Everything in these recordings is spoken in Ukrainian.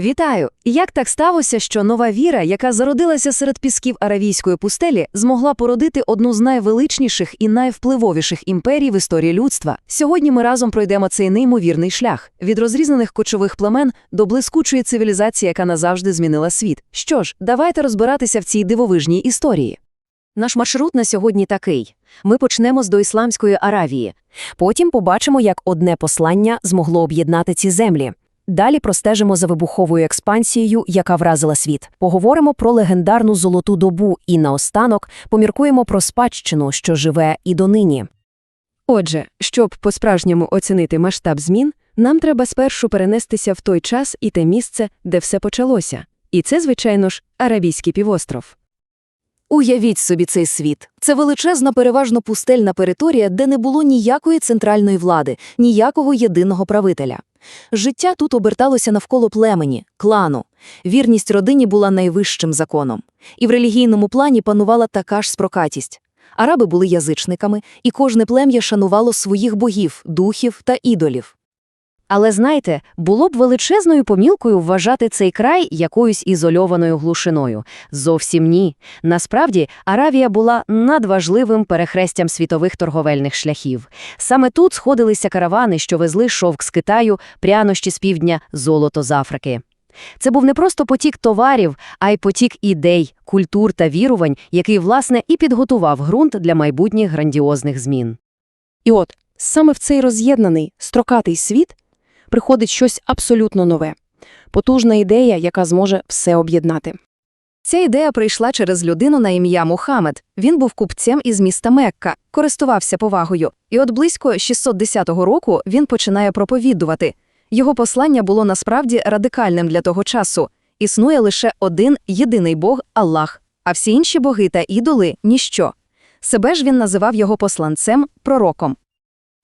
Вітаю! Як так сталося, що нова віра, яка зародилася серед пісків аравійської пустелі, змогла породити одну з найвеличніших і найвпливовіших імперій в історії людства? Сьогодні ми разом пройдемо цей неймовірний шлях від розрізнених кочових племен до блискучої цивілізації, яка назавжди змінила світ. Що ж, давайте розбиратися в цій дивовижній історії. Наш маршрут на сьогодні такий: ми почнемо з доісламської Аравії. Потім побачимо, як одне послання змогло об'єднати ці землі. Далі простежимо за вибуховою експансією, яка вразила світ. Поговоримо про легендарну золоту добу і наостанок поміркуємо про спадщину, що живе і донині. Отже, щоб по-справжньому оцінити масштаб змін, нам треба спершу перенестися в той час і те місце, де все почалося. І це, звичайно ж, Аравійський півостров. Уявіть собі цей світ. Це величезна, переважно пустельна територія, де не було ніякої центральної влади, ніякого єдиного правителя. Життя тут оберталося навколо племені, клану. Вірність родині була найвищим законом. І в релігійному плані панувала така ж спрокатість. Араби були язичниками, і кожне плем'я шанувало своїх богів, духів та ідолів. Але знаєте, було б величезною помілкою вважати цей край якоюсь ізольованою глушиною. Зовсім ні. Насправді, Аравія була надважливим перехрестям світових торговельних шляхів. Саме тут сходилися каравани, що везли шовк з Китаю, прянощі з півдня, золото з Африки. Це був не просто потік товарів, а й потік ідей, культур та вірувань, який, власне, і підготував ґрунт для майбутніх грандіозних змін. І от саме в цей роз'єднаний, строкатий світ приходить щось абсолютно нове потужна ідея, яка зможе все об'єднати. Ця ідея прийшла через людину на ім'я Мухаммед. Він був купцем із міста Мекка, користувався повагою. І от близько 610 року він починає проповідувати. Його послання було насправді радикальним для того часу. Існує лише один єдиний Бог – Аллах, а всі інші боги та ідоли – ніщо. Себе ж він називав його посланцем, пророком.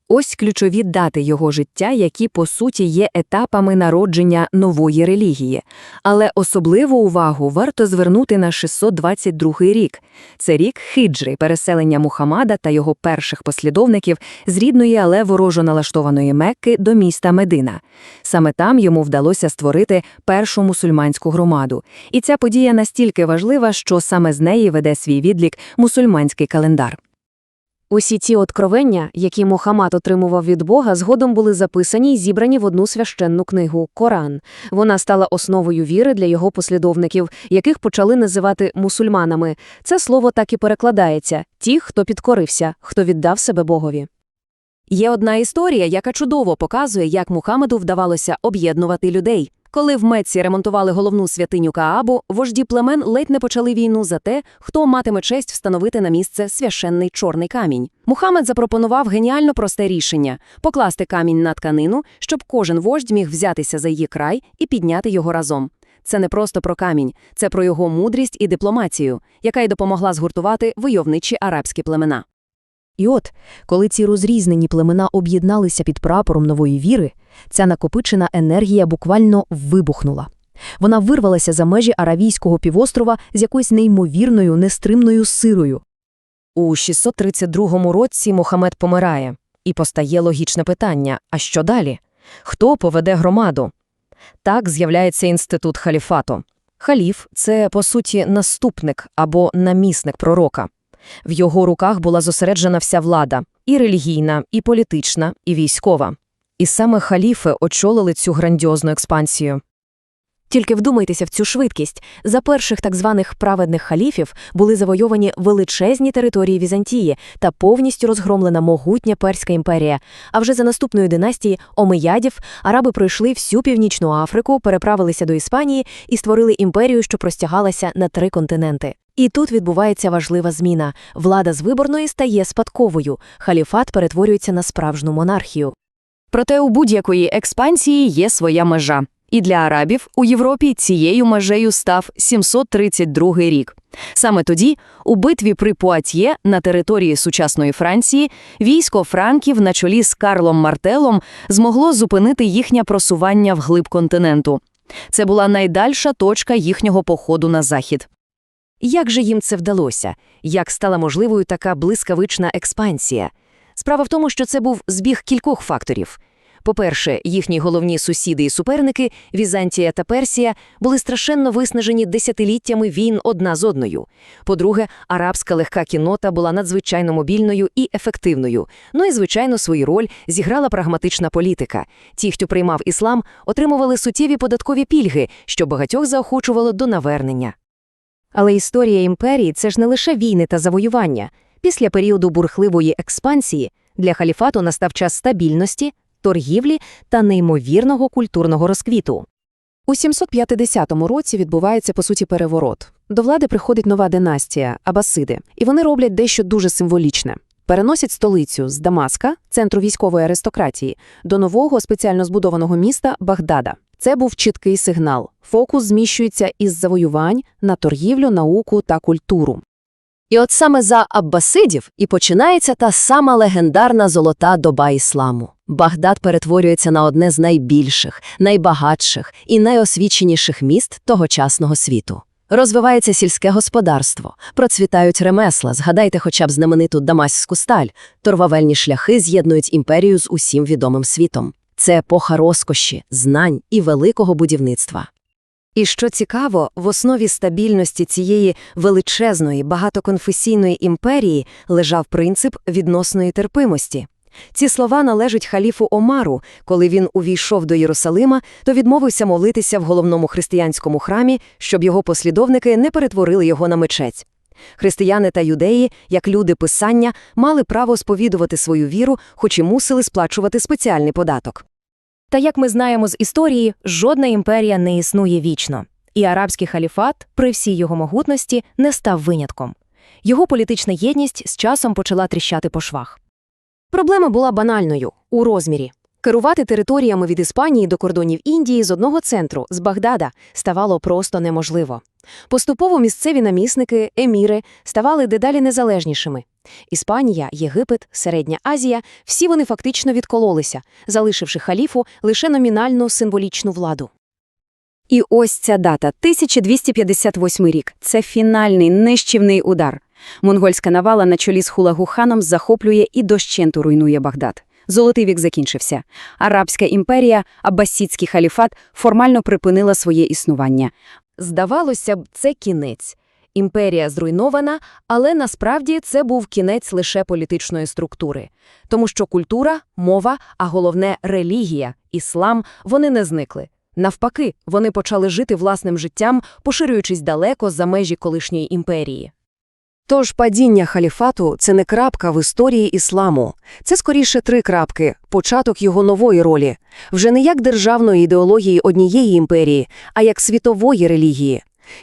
Ось ключові дати його життя, які, по суті, є етапами народження нової релігії. Але особливу увагу варто звернути на 622 рік. Це рік хиджри, переселення Мухаммада та його перших послідовників з рідної, але ворожо налаштованої Мекки до міста Медина. Саме там йому вдалося створити першу мусульманську громаду. І ця подія настільки важлива, що саме з неї веде свій відлік мусульманський календар. Усі ті откровення, які Мухаммад отримував від Бога, згодом були записані й зібрані в одну священну книгу Коран. Вона стала основою віри для його послідовників, яких почали називати мусульманами. Це слово так і перекладається ті, хто підкорився, хто віддав себе Богові. Є одна історія, яка чудово показує, як Мухаммеду вдавалося об'єднувати людей. Коли в Мецці ремонтували головну святиню Каабу, вожді племен ледь не почали війну за те, хто матиме честь встановити на місце священний чорний камінь. Мухаммед запропонував геніально просте рішення покласти камінь на тканину, щоб кожен вождь міг взятися за її край і підняти його разом. Це не просто про камінь, це про його мудрість і дипломатію, яка й допомогла згуртувати войовничі арабські племена. І от, коли ці розрізнені племена об'єдналися під прапором нової віри, ця накопичена енергія буквально вибухнула. Вона вирвалася за межі Аравійського півострова з якоюсь неймовірною, нестримною сирою. У 632 році Мохамед помирає, і постає логічне питання а що далі? Хто поведе громаду? Так з'являється інститут халіфату. Халіф це, по суті, наступник або намісник пророка. В його руках була зосереджена вся влада і релігійна, і політична, і військова. І саме халіфи очолили цю грандіозну експансію. Тільки вдумайтеся в цю швидкість. За перших так званих праведних халіфів були завойовані величезні території Візантії та повністю розгромлена могутня Перська імперія. А вже за наступної династії Омеядів араби пройшли всю північну Африку, переправилися до Іспанії і створили імперію, що простягалася на три континенти. І тут відбувається важлива зміна. Влада з виборної стає спадковою, халіфат перетворюється на справжню монархію. Проте у будь-якої експансії є своя межа. І для арабів у Європі цією межею став 732 рік. Саме тоді, у битві при Пуатьє на території сучасної Франції, військо франків на чолі з Карлом Мартелом змогло зупинити їхнє просування вглиб континенту. Це була найдальша точка їхнього походу на захід. Як же їм це вдалося? Як стала можливою така блискавична експансія? Справа в тому, що це був збіг кількох факторів. По-перше, їхні головні сусіди і суперники Візантія та Персія були страшенно виснажені десятиліттями війн одна з одною. По-друге, арабська легка кіннота була надзвичайно мобільною і ефективною. Ну і, звичайно, свою роль зіграла прагматична політика. Ті, хто приймав іслам, отримували суттєві податкові пільги, що багатьох заохочувало до навернення. Але історія імперії – це ж не лише війни та завоювання. Після періоду бурхливої експансії для халіфату настав час стабільності, торгівлі та неймовірного культурного розквіту. У 750 році відбувається, по суті, переворот. До влади приходить нова династія – Абасиди, і вони роблять дещо дуже символічне. Переносять столицю з Дамаска, центру військової аристократії, до нового спеціально збудованого міста Багдада. Це був чіткий сигнал. Фокус зміщується із завоювань на торгівлю, науку та культуру. І от саме за Аббасидів і починається та сама легендарна золота доба ісламу. Багдад перетворюється на одне з найбільших, найбагатших і найосвіченіших міст тогочасного світу. Розвивається сільське господарство, процвітають ремесла, згадайте хоча б знамениту Дамаську сталь, торвавельні шляхи з'єднують імперію з усім відомим світом. Це епоха розкоші, знань і великого будівництва. І що цікаво, в основі стабільності цієї величезної багатоконфесійної імперії лежав принцип відносної терпимості. Ці слова належать халіфу Омару. Коли він увійшов до Єрусалима, то відмовився молитися в головному християнському храмі, щоб його послідовники не перетворили його на мечеть. Християни та юдеї, як люди писання, мали право сповідувати свою віру, хоч і мусили сплачувати спеціальний податок. Та як ми знаємо з історії, жодна імперія не існує вічно. І арабський халіфат, при всій його могутності, не став винятком. Його політична єдність з часом почала тріщати по швах. Проблема була банальною – у розмірі. Керувати територіями від Іспанії до кордонів Індії з одного центру, з Багдада, ставало просто неможливо. Поступово місцеві намісники, еміри, ставали дедалі незалежнішими. Іспанія, Єгипет, Середня Азія – всі вони фактично відкололися, залишивши халіфу лише номінальну символічну владу. І ось ця дата – 1258 рік. Це фінальний нищівний удар. Монгольська навала на чолі з Хулагуханом захоплює і дощенту руйнує Багдад. Золотий вік закінчився. Арабська імперія, аббасідський халіфат формально припинила своє існування. Здавалося б, це кінець. Імперія зруйнована, але насправді це був кінець лише політичної структури. Тому що культура, мова, а головне – релігія, іслам – вони не зникли. Навпаки, вони почали жити власним життям, поширюючись далеко за межі колишньої імперії. Тож падіння халіфату – це не крапка в історії ісламу. Це скоріше три крапки – початок його нової ролі. Вже не як державної ідеології однієї імперії, а як світової релігії.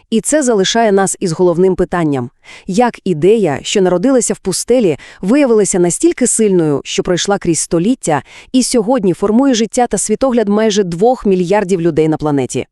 І це залишає нас із головним питанням. Як ідея, що народилася в пустелі, виявилася настільки сильною, що пройшла крізь століття, і сьогодні формує життя та світогляд майже двох мільярдів людей на планеті?